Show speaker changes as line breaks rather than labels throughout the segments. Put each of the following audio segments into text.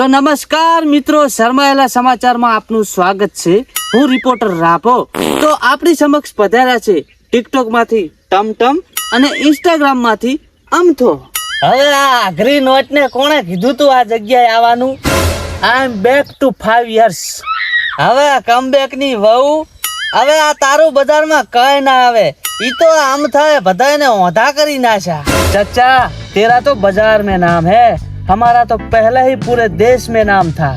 તો નમસ્કાર મિત્રો, શરમાયેલા સમાચારમાં આપનું સ્વાગત છે. હું રિપોર્ટર રાપો. તો આપણી સમક્ષ પધાર્યા છે ટિકટોકમાંથી ટમ અને ઇન્સ્ટાગ્રામમાંથી અમથો. હવે આ આઘરી નોટને કોણે કીધું તું આ જગ્યાએ આવવાનું? I am back to five years હવે આ કમ કમબેકની વહુ, હવે આ તારું બજારમાં કઈ ના આવે. ઈ તો આમ થાય બધાને ઓંધા કરી નાખ્યા. ચચ્ચા, તેરા તો બજાર મેં નામ હે. हमारा तो पहले ही पूरे देश में नाम था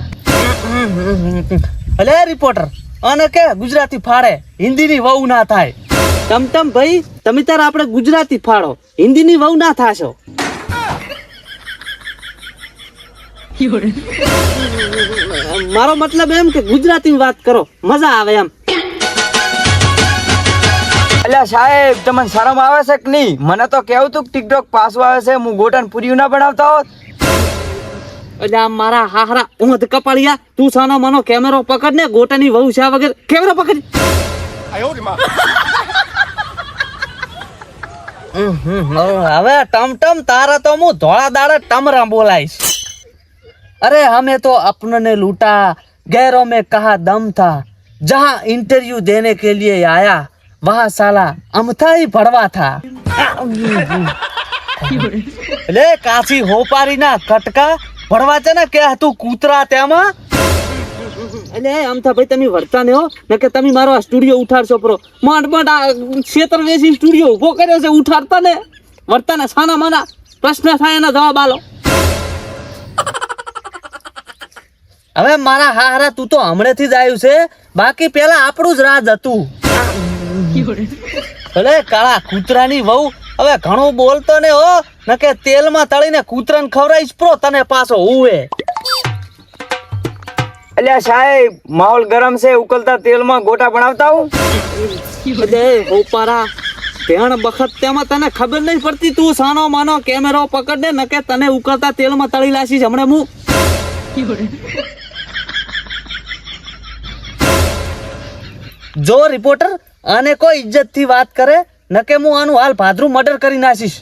અલે રિપોર્ટર અને કે ગુજરાતી ફાડે હિન્દીની વહુ ના થાય તમ તમ ભાઈ તમે તાર આપણે ગુજરાતી ફાડો હિન્દીની વહુ ના થાશો મારો મતલબ એમ કે ગુજરાતી વાત કરો મજા આવે એમ
અલ્યા સાહેબ તમને શરમ આવે છે કે નહીં મને તો કેવું તું ટિકટોક પાછું આવે છે હું ગોટન પૂરી ના બનાવતા હોત
એટલે મારા હાહરા ઊંધ કપાળિયા તું સાનો મનો કેમેરો પકડ ને ગોટાની વહુ છે વગર. કેમેરો પકડ. હવે ટમટમ તારા તો હું ધોળા દાડા ટમરા બોલાઈશ. અરે હમે તો અપનને લૂટા ગેરો મેં કહા દમ થા. જહા ઇન્ટરવ્યુ દેને કે લીએ આયા વહા સાલા અમથા હી ભરવા થા. લે કાશી હોપારી ના કટકા ભણવા છે ને કે તું કૂતરા તેમાં એટલે થા ભાઈ તમે વર્તા ને હો ને કે તમે મારો આ સ્ટુડિયો ઉઠાડશો પ્રો માંડ માંડ આ ક્ષેત્ર વેસી સ્ટુડિયો ઊભો કર્યો છે ઉઠાડતા ને વર્તા ને સાના માના પ્રશ્ન થાય એના જવાબ આલો હવે મારા હારા તું તો હમણાંથી જ આવ્યું છે બાકી પેલા આપણું જ રાજ હતું ભલે કાળા કૂતરાની વહુ હવે ઘણું બોલતો ને હો નકે તેલમાં તળીને કૂતરાને ખવડાવીશ પ્રો તને પાછો ઉવે
અલ્યા સાહેબ માહોલ ગરમ છે ઉકલતા તેલમાં ગોટા બનાવતા હું
અરે ઓપારા તેણ બખત તેમાં તને ખબર નહીં પડતી તું સાનો માનો કેમેરો પકડ ને નકે તને ઉકળતા તેલમાં તળી લાશીશ હમણે હું? જો રિપોર્ટર આને કોઈ ઇજ્જતથી વાત કરે નકે હું આનું હાલ ભાદરું મર્ડર કરી નાખીશ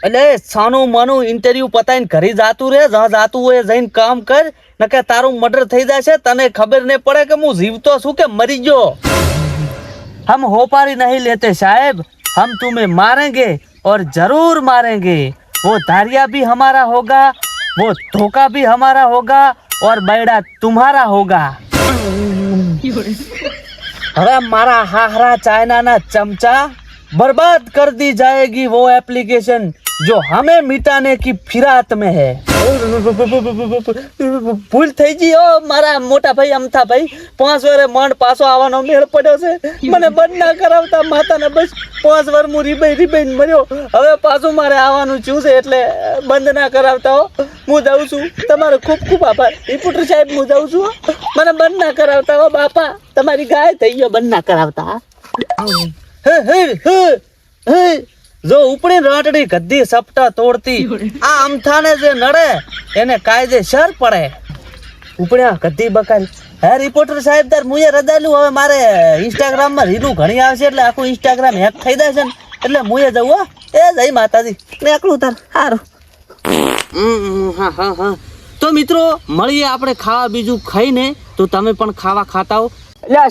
એટલે સાનું માનું ઇન્ટરવ્યુ પતાઈને ઘરે જાતું રે જ્યાં જાતું હોય જઈને કામ કર નકે તારું મર્ડર થઈ જશે તને ખબર નહીં પડે કે હું જીવતો છું કે મરી ગયો हम होपारी नहीं लेते साहब हम तुम्हें मारेंगे और जरूर मारेंगे वो धारिया भी हमारा होगा वो धोखा भी हमारा होगा और बैड़ा तुम्हारा होगा હવે મારા હાહરા ચાઇનાના ચમચા बर्बाद कर दी जाएगी वो एप्लीकेशन जो हमें मिटाने की फिरात में है ભૂલ થઈ ગઈ ઓ મારા મોટા ભાઈ અમથા ભાઈ પાંચ વારે મંડ પાછો આવવાનો મેળ પડ્યો છે મને બંધ ના કરાવતા માતાને બસ પાંચ વાર હું રીબાઈ રીબાઈ મર્યો હવે પાછું મારે આવવાનું છું છે એટલે બંધ ના કરાવતા હો હું જાઉં છું. તમારો ખૂબ ખૂબ આભાર. રિપોર્ટર સાહેબ, હું જાઉં છું મને બંધ ના કરાવતા, હો, બાપા. તમારી ગાય થઈ ગયો, બંધ ના કરાવતા. જો ઉપડી રાટડી ગદ્દી સપટા તોડતી, આ અમથાને જે નડે, એને કાયદેસર પડે. ઉપડ્યા, ગદ્દી બકાલ હે, રિપોર્ટર સાહેબ, તાર મુએ રદાયેલું, હવે મારે ઇન્સ્ટાગ્રામમાં રીલું ઘણી આવશે, એટલે આખું ઇન્સ્ટાગ્રામ હેક થઈ જશે ને. એટલે મુએ જવું એ જય માતાજી. ને એકલું તાર. સારું તો મિત્રો મળીએ આપણે ખાવા બીજું ખાઈને. તો તમે પણ ખાવા ખાતા હો.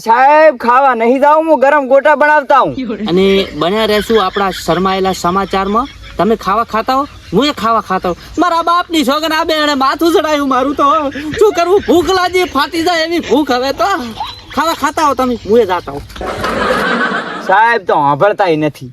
સાહેબ ખાવા નહીં જાઉં હું ગરમ ગોટા બનાવતા હું
અને બન્યા રહેશું આપણા શરમાયેલા સમાચારમાં. તમે ખાવા ખાતા હો? હું એ ખાવા ખાતા હો મારા બાપની છોકરા આ બેને માથું ચડાયું મારું તો. શું કરવું ભૂખ લાગી ફાટી જાય એવી ભૂખ હવે તો. ખાવા ખાતા હો તમે. હું એ જાતા હો
સાહેબ તો સાંભળતા નથી.